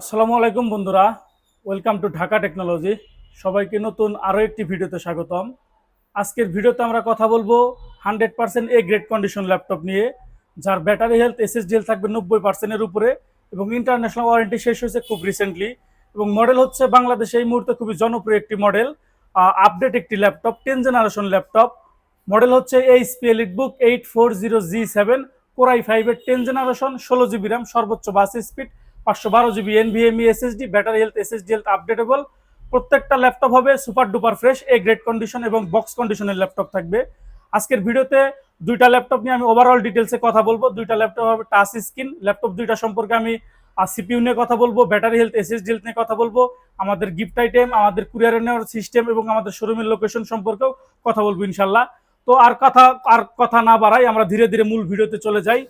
আসসালামু আলাইকুম বন্ধুরা ওয়েলকাম টু ঢাকা টেকনোলজি সবাইকে নতুন আরও একটি ভিডিওতে স্বাগতম। আজকের ভিডিওতে আমরা কথা বলব hundred percent A grade condition laptop নিয়ে, যার ব্যাটারি হেলথ এসএসডি হেলথ থাকবে নব্বই পার্সেন্টের উপরে এবং ইন্টারন্যাশনাল ওয়ারেন্টি শেষ হয়েছে খুব রিসেন্টলি এবং মডেল হচ্ছে বাংলাদেশে এই মুহূর্তে খুবই জনপ্রিয় একটি মডেল আপডেট একটি laptop ten generation laptop model হচ্ছে HP EliteBook eight four zero G seven core i ফাইভের টেন জেনারেশন ষোলো জিবি র্যাম সর্বোচ্চ বাস স্পিড পাঁচশো বারো GB NVMe SSD battery health SSD health updatable প্রত্যেকটা ল্যাপটপ হবে super duper fresh A grade condition এবং box কন্ডিশনের laptop থাকবে। আজকের ভিডিওতে দুইটা ল্যাপটপ নিয়ে আমি ওভারঅল ডিটেলসে কথা বলব। দুইটা ল্যাপটপ হবে টাচ স্ক্রিন ল্যাপটপ দুইটা সম্পর্কে আমি সিপিইউ নিয়ে কথা বলব ব্যাটারি হেলথ এসএসডি হেলথ নিয়ে কথা বলব, আমাদের গিফট আইটেম আমাদের কুরিয়ারে নেওয়ার সিস্টেম এবং আমাদের শোরুমের লোকেশন সম্পর্কেও কথা বলব ইনশাল্লাহ তো আর কথা আর কথা না বাড়াই আমরা ধীরে ধীরে মূল ভিডিওতে চলে যাই।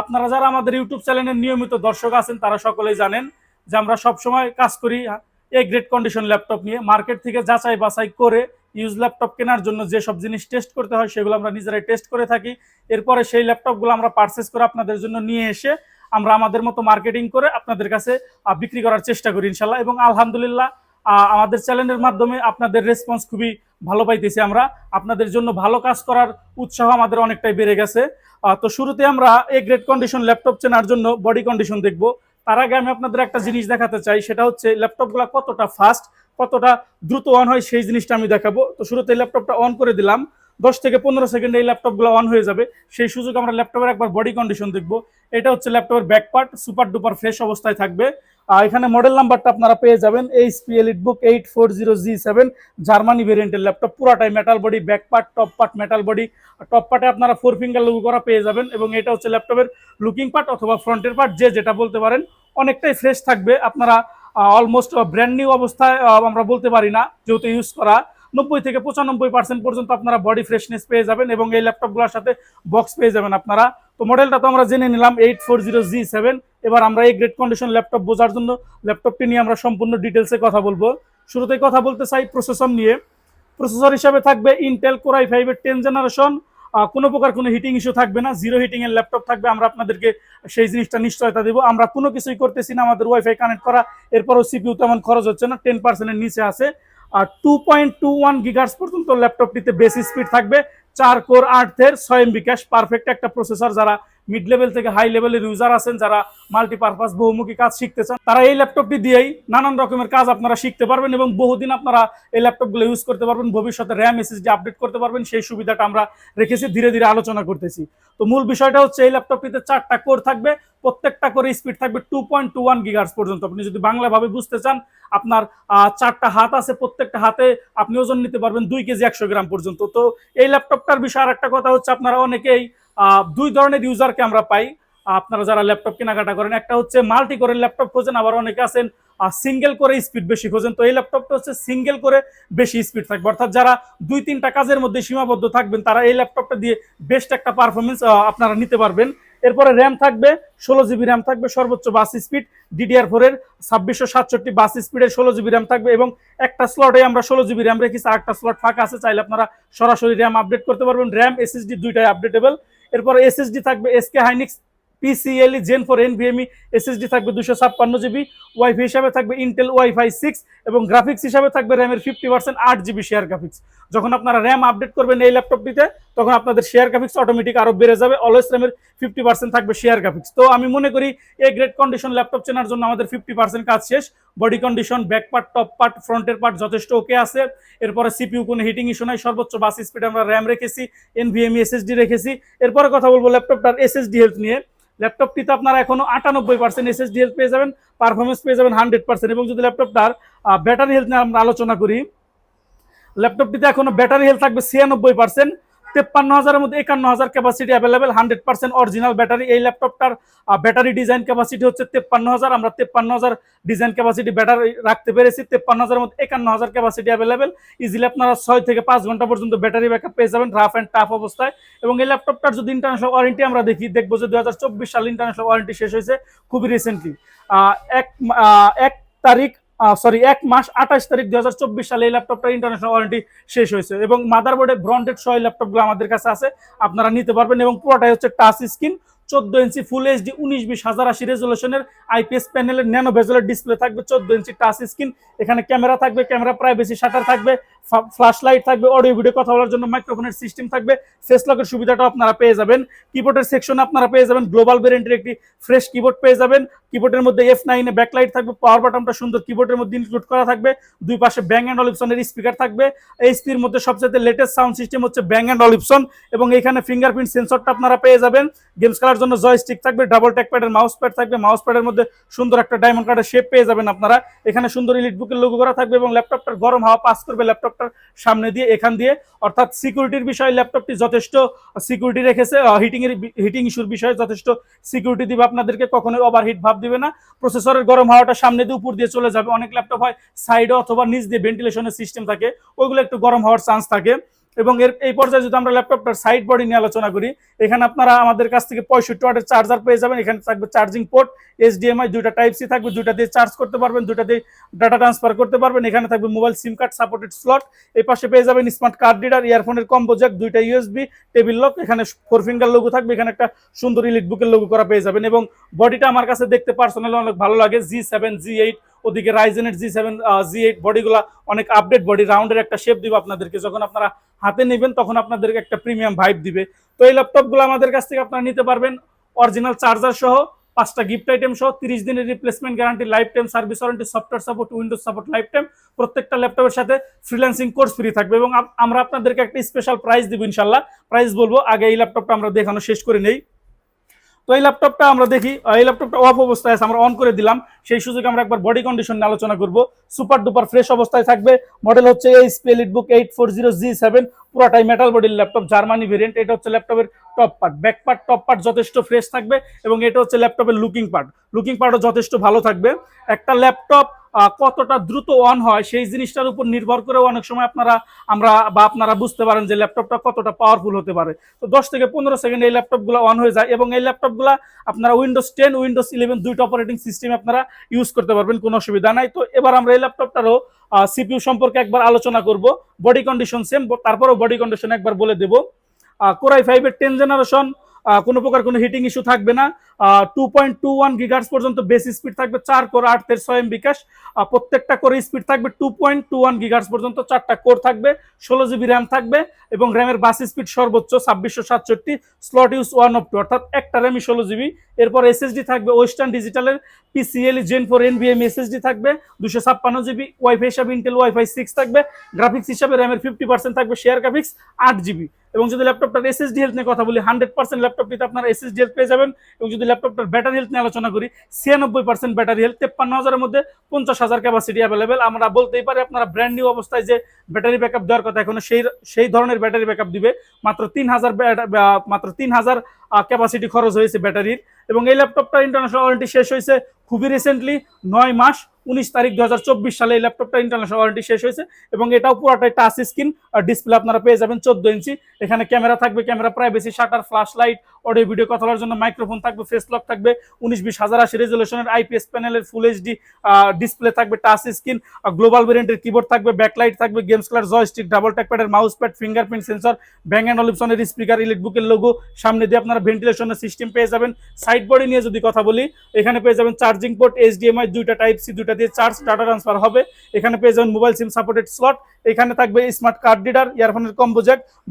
আপনারা যারা আমাদের ইউটিউব চ্যানেলের নিয়মিত দর্শক আছেন, তারা সকলেই জানেন যে আমরা সব সময় কাজ করি এ গ্রেড কন্ডিশন ল্যাপটপ নিয়ে। মার্কেট থেকে যাচাই বাছাই করে ইউজ ল্যাপটপ কেনার জন্য যে সব জিনিস টেস্ট করতে হয়, সেগুলো আমরা নিজেরাই টেস্ট করে থাকি। এরপরে সেই ল্যাপটপগুলো আমরা পারচেস করে আপনাদের জন্য নিয়ে এসে আমরা আমাদের মতো মার্কেটিং করে আপনাদের কাছে বিক্রি করার চেষ্টা করি ইনশাল্লাহ। এবং আলহামদুলিল্লাহ আমাদের চ্যানেলের মাধ্যমে আপনাদের রেসপন্স খুবই ভালো পাইতেছি আমরা। আপনাদের জন্য ভালো কাজ করার উৎসাহ আমাদের অনেকটাই বেড়ে গেছে। তো শুরুতে আমরা এ গ্রেড কন্ডিশন ল্যাপটপ চেনার জন্য বডি কন্ডিশন দেখব। তার আগে আমি আপনাদের একটা জিনিস দেখাতে চাই। সেটা হচ্ছে ল্যাপটপগুলো কতটা ফাস্ট কতটা দ্রুত অন হয় সেই জিনিসটা আমি দেখাবো। তো শুরুতে ল্যাপটপটা অন করে দিলাম। দশ থেকে পনেরো সেকেন্ডে এই ল্যাপটপগুলো অন হয়ে যাবে। সেই সুযোগ আমরা ল্যাপটপের একবার বডি কন্ডিশন দেখব। এটা হচ্ছে ল্যাপটপের back part super duper fresh অবস্থায় থাকবে। আর এখানে মডেল নাম্বারটা আপনারা পেয়ে যাবেন H P HP EliteBook eight four zero G seven Germany ভেরিয়েন্টের ল্যাপটপ পুরাটাই metal body back part top part metal body top পার্টে আপনারা ফোর ফিঙ্গার লুকু করা পেয়ে যাবেন এবং এটা হচ্ছে ল্যাপটপের লুকিং পার্ট অথবা ফ্রন্টের পার্ট যে যেটা বলতে পারেন, অনেকটাই ফ্রেশ থাকবে। আপনারা অলমোস্ট ব্র্যান্ড নিউ অবস্থায় আমরা বলতে পারি না, যেহেতু ইউজ করা। নব্বই থেকে পঁচানব্বই পার্সেন্ট পর্যন্ত আপনারা বডি ফ্রেশনেস পেয়ে যাবেন এবং এই ল্যাপটপগুলোর সাথে বক্স পেয়ে যাবেন আপনারা। তো মডেলটা তো আমরা জেনে নিলাম eight four zero G seven এবার আমরা এই গ্রেড কন্ডিশন ল্যাপটপ বোঝার জন্য ল্যাপটপটি নিয়ে আমরা সম্পূর্ণ ডিটেলসে কথা বলব। শুরুতেই কথা বলতে চাই প্রসেসর নিয়ে। প্রসেসর হিসাবে থাকবে ইন্টেল কোরাই ফাইভের টেন জেনারেশন কোনো প্রকার কোনো হিটিং ইস্যু থাকবে না জিরো হিটিং এর ল্যাপটপ থাকবে, আমরা আপনাদেরকে সেই জিনিসটা নিশ্চয়তা দেবো। আমরা কোনো কিছুই করতেছি না, আমাদের ওয়াইফাই কানেক্ট করা, এরপরও সিপিউ তেমন খরচ হচ্ছে না টেন পার্সেন্টের নিচে আছে। আর two point two one gigahertz পর্যন্ত ল্যাপটপটিতে বেশি স্পিড থাকবে, চার কোর আর্থের এমবি ক্যাশ পারফেক্ট একটা প্রসেসর যারা মিড লেভেল থেকে হাই লেভেলের ইউজার আছেন যারা মাল্টিপারপাস বহুমুখী কাজ শিখতে চান, তারা এই ল্যাপটপটি দিয়েই নানান রকমের কাজ আপনারা শিখতে পারবেন এবং বহুদিন আপনারা এই ল্যাপটপগুলো ইউজ করতে পারবেন। ভবিষ্যতে র্যাম এসএসডি আপডেট করতে পারবেন। সেই সুবিধাটা আমরা রেখেছি, ধীরে ধীরে আলোচনা করতেছি। তো মূল বিষয়টা হচ্ছে এই ল্যাপটপটিতে চারটা কোর থাকবে, প্রত্যেকটা করে স্পিড থাকবে two point two one gigahertz পর্যন্ত। আপনি যদি বাংলাভাবে বুঝতে চান, আপনার চারটা হাত আছে, প্রত্যেকটা হাতে আপনি ওজন নিতে পারবেন দুই কেজি একশো গ্রাম পর্যন্ত। তো এই ল্যাপটপটার বিষয়ে আর একটা কথা হচ্ছে, আপনারা অনেকেই দুই ধরনের ইউজারকে আমরা পাই। আপনারা যারা ল্যাপটপ কেনাকাটা করেন, একটা হচ্ছে মাল্টি করে ল্যাপটপ খোঁজেন, আবার অনেকে আছেন সিঙ্গেল করে স্পিড বেশি খোঁজেন। তো এই ল্যাপটপটা হচ্ছে সিঙ্গেল করে বেশি স্পিড থাকবে। অর্থাৎ যারা দুই তিনটা কাজের মধ্যে সীমাবদ্ধ থাকবেন, তারা এই ল্যাপটপটা দিয়ে বেস্ট একটা পারফরমেন্স আপনারা নিতে পারবেন। এরপরে র্যাম থাকবে, ষোলো জিবি র্যাম থাকবে, সর্বোচ্চ বাস স্পিড ডিডিআর ফোরের ছাব্বিশশো সাতষট্টি বাস স্পিডের ষোলো জিবি র্যাম থাকবে এবং একটা স্লটে আমরা ষোলো জিবি র্যাম রেখেছি, আর একটা স্লট ফাঁকা আছে, চাইলে আপনারা সরাসরি র্যাম আপডেট করতে পারবেন। র্যাম এসএসডি দুইটাই আপডেটেবল এরপরে এসএসডি থাকবে SK Hynix PCIe gen four NVMe SSD থাকবে দুশো ছাপ্পান্ন জিবি ওয়াইফাই হিসাবে থাকবে ইন্টেল ওয়াইফাই সিক্স এবং গ্রাফিক্স হিসাবে থাকবে র্যামের ফিফটি পার্সেন্ট আট জিবি শেয়ার গ্রাফিক্স যখন আপনারা র্যাম আপডেট করবেন এই ল্যাপটপটিতে তখন আপনাদের শেয়ার গ্রাফিক্স অটোমেটিক আরও বেড়ে যাবে অলওয়েজ র্যামের ফিফটি পার্সেন্ট থাকবে শেয়ার গ্রাফিক্স তো আমি মনে করি এই গ্রেড কন্ডিশন ল্যাপটপ চেনার জন্য আমাদের ফিফটি পার্সেন্ট কাজ শেষ। Body condition back part top part ফ্রন্টের পার্ট যথেষ্ট ওকে আছে। এরপরে সিপিউ কোনো হিটিং ইস্যু নাই, সর্বোচ্চ বাস স্পিড আমরা র্যাম রেখেছি এনভিএমই এসএসডি রেখেছি। এরপরে কথা বলব ল্যাপটপটার এসএসডি হেলথ নিয়ে। ল্যাপটপটিতে আপনারা এখনও আটানব্বই পার্সেন্ট এসএসডি হেলথ পেয়ে যাবেন পারফরমেন্স পেয়ে যাবেন হান্ড্রেড পার্সেন্ট এবং যদি ল্যাপটপটার ব্যাটারি হেলথ নিয়ে আমরা আলোচনা করি, ল্যাপটপটিতে এখনও ব্যাটারি হেলথ থাকবে ছিয়ানব্বই পার্সেন্ট তেপ্পান্ন হাজারের মধ্যে একান্ন হাজার capacity available hundred percent original battery এই ল্যাপটপটার ব্যাটারি ডিজাইন ক্যাপাসিটি হচ্ছে তেপ্পান্ন হাজার। আমরা তেপ্পান্ন হাজার ডিজাইন ক্যাপাসিটি ব্যাটারি রাখতে পেরেছি। তেপ্পান্ন হাজারের মধ্যে একান্ন হাজার ক্যাপাসিটি অ্যাভেলেবেল ইজিলি আপনারা ছয় থেকে পাঁচ ঘণ্টা পর্যন্ত ব্যাটারি ব্যাকআপ পেয়ে যাবেন রাফ অ্যান্ড টাফ অবস্থায়। এবং এই ল্যাপটপটার যদি ইন্টারন্যাশনাল ওয়ারেন্টি আমরা দেখি, দেখব যে দু হাজার চব্বিশ সাল ইন্টারন্যাশনাল ওয়ারেন্টি শেষ হয়েছে খুবই রিসেন্টলি এক এক তারিখ সরি এক মাস আঠাশ তারিখ দুই হাজার চব্বিশ সালে এই ল্যাপটপটা ইন্টারন্যাশনাল ওয়ারেন্টি শেষ হয়েছে এবং মাদারবোর্ডে ব্রন্ডেড সহ ল্যাপটপগুলো আমাদের কাছে আছে, আপনারা নিতে পারবেন এবং পুরোটাই হচ্ছে টাচ স্ক্রিন চোদ্দ ইঞ্চি ফুল এইচডি উনিশ বিশ হাজার আশি রেজলিউশনের আইপিএস প্যানেলের ন্যানো ভেজেলের ডিসপ্লে থাকবে, চোদ্দ ইঞ্চি টাচ স্ক্রিন এখানে ক্যামেরা থাকবে ক্যামেরা প্রাইভেসি শাটার থাকবে ফ্ল্যাশ লাইট থাকবে অডিও ভিডিও কথা বলার জন্য মাইক্রোফোনের সিস্টেম থাকবে ফেস লকের সুবিধাটাও আপনারা পেয়ে যাবেন। কিবোর্ডের সেকশন আপনারা পেয়ে যাবেন গ্লোবাল ভেরিয়েন্টের একটি ফ্রেশ কিবোর্ড পেয়ে যাবেন। কিবোর্ডের মধ্যে এফ নাইনে ব্যাকলাইট থাকবে পাওয়ার বাটনটা সুন্দর কিবোর্ডের মধ্যে ইনক্লুড করা থাকবে। দুই পাশে ব্যাং অ্যান্ড অলিপসনের স্পিকার থাকবে। এইচপির মধ্যে সবচেয়ে লেটেস্ট সাউন্ড সিস্টেম হচ্ছে ব্যাং অ্যান্ড অলিপসন এবং এখানে ফিঙ্গারপ্রিন্ট সেন্সরটা আপনারা পেয়ে যাবেন। গেমস খেলার জন্য জয়স্টিক থাকবে ডাবল ট্যাক প্যাডের মাউস প্যাড থাকবে মাউস প্যাডের মধ্যে সুন্দর একটা ডায়মন্ড কার্ডের শেপ পেয়ে যাবেন আপনারা। এখানে সুন্দর ইলিট বুকের লোগো করা থাকবে এবং ল্যাপটপটার গরম হাওয়া পাস করবে ল্যাপটপটার সামনে দিয়ে, এখান দিয়ে। অর্থাৎ সিকিউরিটির বিষয়ে ল্যাপটপটি যথেষ্ট সিকিউরিটি রেখেছে হিটিং এর হিটিং ইস্যুর বিষয়ে যথেষ্ট সিকিউরিটি দিবে আপনাদেরকে, কখনোই ওভারহিট ভাব দিবে না। প্রসেসরের গরম হাওয়াটা সামনে দিয়ে উপর দিয়ে চলে যাবে। অনেক ল্যাপটপ হয় সাইডে অথবা নিচ দিয়ে ভেন্টিলেশনের সিস্টেম থাকে, ওইগুলো একটু গরম হওয়ার চান্স থাকে। এবং এর এই পর্যায়ে যদি আমরা ল্যাপটপটার সাইড বডি নিয়ে আলোচনা করি, এখানে আপনারা আমাদের কাছ থেকে পঁয়ষট্টি ওয়াটের চার্জার পেয়ে যাবেন। এখানে থাকবে চার্জিং পোর্ট এইচডিএমআই দুইটা টাইপ সি থাকবে, দুইটা দিয়ে চার্জ করতে পারবেন, দুইটা দিয়ে ডাটা ট্রান্সফার করতে পারবেন। এখানে থাকবে mobile SIM card supported slot এই পাশে পেয়ে যাবেন স্মার্ট কার্ড রিডার ইয়ারফোনের কম্বো জ্যাক দুইটা ইউএসবি টেবিল লক এখানে ফোর ফিঙ্গার লোগো থাকবে। এখানে একটা সুন্দর ইলিট বুকের লোগো করা পেয়ে যাবেন এবং বডিটা আমার কাছে দেখতে পার্সোনালি অনেক ভালো লাগে। জি সেভেন জি এইট ওদিকে রাইজেনের জি সেভেন জি এইট বডিগুলা অনেক আপডেট বডি রাউন্ডের একটা শেপ দিব আপনাদেরকে। যখন আপনারা হাতে নেবেন, তখন আপনাদেরকে একটা প্রিমিয়াম ভাইব দিবে। তো এই ল্যাপটপগুলো আমাদের কাছ থেকে আপনারা নিতে পারবেন। অরিজিনাল চার্জার সহ, পাঁচটা গিফট আইটেম সহ, তিরিশ দিনের replacement guarantee life time service warranty software support Windows support life time প্রত্যেকটা ল্যাপটপের সাথে ফ্রিল্যান্সিং কোর্স ফ্রি থাকবে এবং আমরা আপনাদেরকে একটা স্পেশাল প্রাইস দিব ইনশাল্লাহ প্রাইস বলব, আগে এই ল্যাপটপটা আমরা দেখানো শেষ করে নেই। তো এই ল্যাপটপটা আমরা দেখি এই ল্যাপটপটা অফ অবস্থায় আছে, আমরা অন করে দিলাম। সেই সুযোগে আমরা একবার বডি কন্ডিশন নিয়ে আলোচনা করব। সুপার ডুপার ফ্রেশ অবস্থায় থাকবে। মডেল হচ্ছে এই split book eight four zero G seven পুরাটাই মেটাল বডির ল্যাপটপ জার্মানি ভেরিয়েন্ট এটা হচ্ছে ল্যাপটপের top part back part top part যথেষ্ট ফ্রেশ থাকবে এবং এটা হচ্ছে ল্যাপটপের লুকিং পার্ট লুকিং পার্টও যথেষ্ট ভালো থাকবে। একটা ল্যাপটপ কতটা দ্রুত অন হয় সেই জিনিসটার উপর নির্ভর করেও অনেক সময় আপনারা, আমরা বা আপনারা বুঝতে পারেন যে ল্যাপটপটা কতটা পাওয়ারফুল হতে পারে। তো দশ থেকে পনেরো সেকেন্ড এই ল্যাপটপগুলো অন হয়ে যায় এবং এই ল্যাপটপগুলো আপনারা উইন্ডোজ টেন উইন্ডোজ ইলেভেন দুইটা অপারেটিং সিস্টেম আপনারা ইউজ করতে পারবেন, কোনো অসুবিধা নাই। তো এবার আমরা এই ল্যাপটপটারও সিপিইউ সম্পর্কে একবার আলোচনা করব। বডি কন্ডিশন সেম তারপরেও বডি কন্ডিশন একবার বলে দেবো। কোরাই ফাইভের টেন জেনারেশন কোনো প্রকার কোনো হিটিং ইস্যু থাকবে না। Two point two one gigahertz পর্যন্ত বেশি স্পিড থাকবে চার কোর আট তের ছয় বিকাশ প্রত্যেকটা কোর স্পিড থাকবে two point two one gigahertz পর্যন্ত, চারটা কোর থাকবে, ষোলো জিবি র্যাম থাকবে এবং র্যামের বাস স্পিড সর্বোচ্চ ছাব্বিশশো সাতষট্টি slot use one of two অর্থাৎ একটা র্যামই ষোলো জিবি এরপর এসএসডি থাকবে Western ডিজিটালের PCIe gen four N NVMe SSD থাকবে, দুশো ছাপ্পান্ন জিবি ওয়াইফাই হিসাবে ইন্টেল ওয়াইফাই সিক্স থাকবে গ্রাফিক্স হিসাবে র্যামের ফিফটি পার্সেন্ট থাকবে শেয়ার গ্রাফিক্স আট জিবি এবং যদি ল্যাপটপটার এসএসডি হেলথ নিয়ে কথা বলি হান্ড্রেড পার্সেন্ট ল্যাপটপটিতে আপনার এসএসডি হেলথ পেয়ে যাবেন। এবং যদি ল্যাপটপটার ব্যাটারি হেলথ নিয়ে আলোচনা করি, ছিয়ানব্বই পার্সেন্ট ব্যাটারি হেলথ তেপ্পান্ন হাজারের মধ্যে পঞ্চাশ হাজার ক্যাপাসিটি অ্যাভেলেবেল আমরা বলতেই পারি, আপনারা ব্র্যান্ড নিউ অবস্থায় যে ব্যাটারি ব্যাকআপ দেওয়ার কথা, এখনও সেই সেই ধরনের ব্যাটারি ব্যাকআপ দিবে। মাত্র তিন হাজার মাত্র তিন হাজার ক্যাপাসিটি খরচ হয়েছে ব্যাটারির এবং এই ল্যাপটপটা ইন্টারন্যাশনাল ওয়ারেন্টি শেষ হয়েছে খুবই রিসেন্টলি নয় মাস। উনিশ তারিখ দু হাজার চব্বিশ সালে এই ল্যাপটপটা ইন্টারন্যাশনাল ওয়ারেন্টি শেষ হয়েছে এবং এটাও পুরোটাই টাচ স্ক্রিন আর ডিসপ্লে আপনারা পেয়ে যাবেন চোদ্দ ইঞ্চি। এখানে ক্যামেরা থাকবে camera privacy shutter flash light audio video কথা বলার জন্য মাইক্রোফোন থাকবে ফেস লক থাকবে, উনিশ বিশ হাজার আশি রেজলিউশনের আইপিএস প্যানেলের ফুল এইচডি ডিসপ্লে থাকবে টাচ স্ক্রিন গ্লোবাল ভেরিয়েন্টের কিবোর্ড থাকবে ব্যাকলাইট থাকবে গেমস খেলার জয়স্টিক ডাবল ট্যাক প্যাডের mouse pad fingerprint sensor Bang and অলিপসনের speaker ইলেকট্রিকের লোগো সামনে দিয়ে আপনারা ভেন্টিলেশনের সিস্টেম পেয়ে যাবেন। সাইড বডি নিয়ে যদি কথা বলি, এখানে পেয়ে যাবেন চার্জিং পোর্ট এইচডিএমআই দুইটা টাইপ সি দুইটা দিয়ে চার্জ ডাটা ট্রান্সফার হবে। এখানে পেয়ে যাবেন মোবাইল সিম সাপোর্টেড স্লট এখানে থাকবে স্মার্ট কার্ড রিডার ইয়ারফোনের কম্বো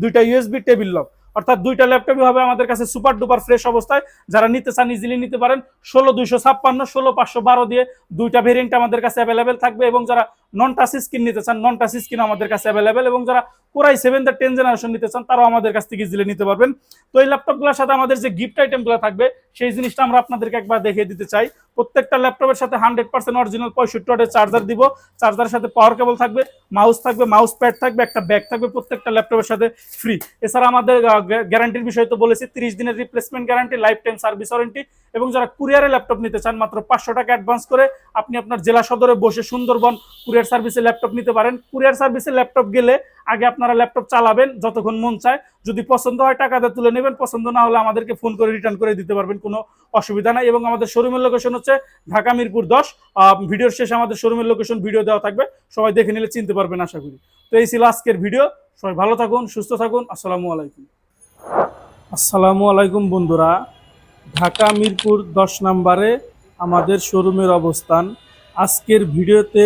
দুইটা ইউএসবি টেবিল লক অর্থাৎ দুইটা ল্যাপটপই হবে আমাদের কাছে সুপার ডুপার ফ্রেশ অবস্থায়। যারা নিতে চান ইজিলি নিতে পারেন। ষোলো দুইশো ছাপ্পান্ন, ষোলো পাঁচশো বারো দিয়ে দুইটা ভেরিয়েন্ট আমাদের কাছে অ্যাভেলেবেল থাকবে এবং যারা নন টাচ স্ক্রিন নিতে চান নন টাচ স্ক্রিন আমাদের কাছে অ্যাভেলেবেল এবং যারা core i seven the ten generation নিতে চান, তারাও আমাদের কাছ থেকে ইজিলি নিতে পারবেন। তো এই ল্যাপটপগুলোর সাথে আমাদের যে গিফট আইটেমগুলো থাকবে, সেই জিনিসটা আমরা আপনাদেরকে একবার দেখিয়ে দিতে চাই। প্রত্যেকটা ল্যাপটপের সাথে হান্ড্রেড পার্সেন্ট অরিজিনাল পঁয়ষট্টি ওয়াটের চার্জার দিব। চার্জারের সাথে পাওয়ার কেবল থাকবে মাউস থাকবে মাউস প্যাড থাকবে, একটা ব্যাগ থাকবে, প্রত্যেকটা ল্যাপটপের সাথে ফ্রি এছাড়া আমাদের গ্যারান্টির বিষয় তো বলেছি, তিরিশ দিনের replacement guarantee life time service warranty এবং যারা কুরিয়ারে ল্যাপটপ নিতে চান, মাত্র পাঁচশো টাকা অ্যাডভান্স করে আপনি আপনার জেলা সদরে বসে সুন্দরবন কুরিয়ার সার্ভিসে ল্যাপটপ নিতে পারেন। কুরিয়ার সার্ভিসে ল্যাপটপ গেলে আগে আপনারা ল্যাপটপ চালাবেন, যতক্ষণ মন চায়। যদি পছন্দ হয় টাকা দিয়ে তুলে নেবেন, পছন্দ না হলে আমাদেরকে ফোন করে রিটার্ন করে দিতে পারবেন, কোনো অসুবিধা নাই। এবং আমাদের শোরুমের লোকেশন হচ্ছে ঢাকা মিরপুর দশ। ভিডিওর শেষে আমাদের শোরুমের লোকেশন ভিডিও দেওয়া থাকবে। সবাই দেখে নিলে চিনতে পারবেন, আশা করি। তো এই ছিল আজকের ভিডিও। সবাই ভালো থাকুন, সুস্থ থাকুন। আসসালামু আলাইকুম। আসসালামু আলাইকুম বন্ধুরা। ঢাকা মিরপুর দশ নম্বরে আমাদের শোরুমের অবস্থান। আজকের ভিডিওতে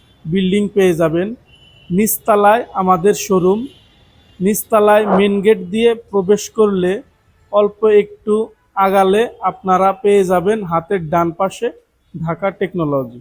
বিল্ডিং পেয়ে যাবেন। নিচতলায় আমাদের শোরুম। নিচতলায় মেন গেট দিয়ে প্রবেশ করলে অল্প একটু আগালে আপনারা পেয়ে যাবেন হাতের ডান পাশে ঢাকা টেকনোলজি।